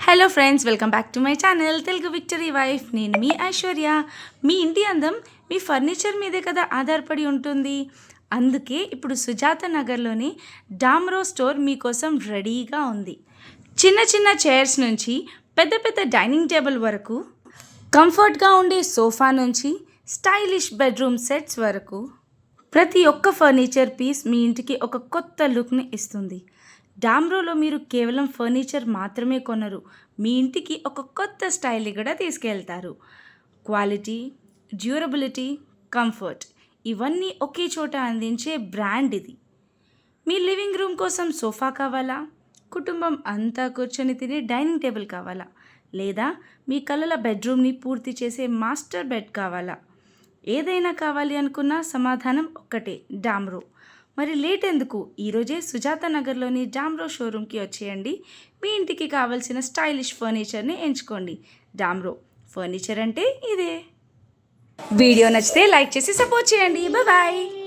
Hello friends welcome back to my channel Telugu victory wife నేను మీ ఐశ్వర్య. మీ ఇంటి అందం మీ ఫర్నిచర్ మీదే కదా ఆధారపడి ఉంటుంది. అందుకే ఇప్పుడు సుజాత నగర్లోని డామ్రో స్టోర్ మీకోసం రెడీగా ఉంది. చిన్న చిన్న చైర్స్ నుంచి పెద్ద పెద్ద డైనింగ్ టేబుల్ వరకు కంఫర్ట్గా ఉండే సోఫా నుంచి స్టైలిష్ బెడ్రూమ్ సెట్స్ వరకు ప్రతి ఒక్క ఫర్నిచర్ పీస్ మీ ఇంటికి ఒక కొత్త లుక్ని ఇస్తుంది. డామ్రోలో మీరు కేవలం ఫర్నిచర్ మాత్రమే కొనరు. మీ ఇంటికి ఒక కొత్త స్టైల్ కూడా తీసుకెళ్తారు. క్వాలిటీ డ్యూరబిలిటీ కంఫర్ట్ ఇవన్నీ ఒకే చోట అందించే బ్రాండ్ ఇది. మీ లివింగ్ రూమ్ కోసం సోఫా కావాలా? కుటుంబం అంతా కూర్చొని తినే డైనింగ్ టేబుల్ కావాలా? లేదా మీ కలల బెడ్రూమ్ని పూర్తి చేసే మాస్టర్ బెడ్ కావాలా? ఏదైనా కావాలి అనుకున్న సమాధానం ఒక్కటే డామ్రో మరి లేట్ ఎందుకు? ఈరోజే సుజాత నగర్లోని డామ్రో షోరూమ్కి వచ్చేయండి. మీ ఇంటికి కావలసిన స్టైలిష్ ఫర్నిచర్ని ఎంచుకోండి. డామ్రో ఫర్నిచర్ అంటే ఇదే. వీడియో నచ్చితే లైక్ చేసి సపోర్ట్ చేయండి. బాయ్.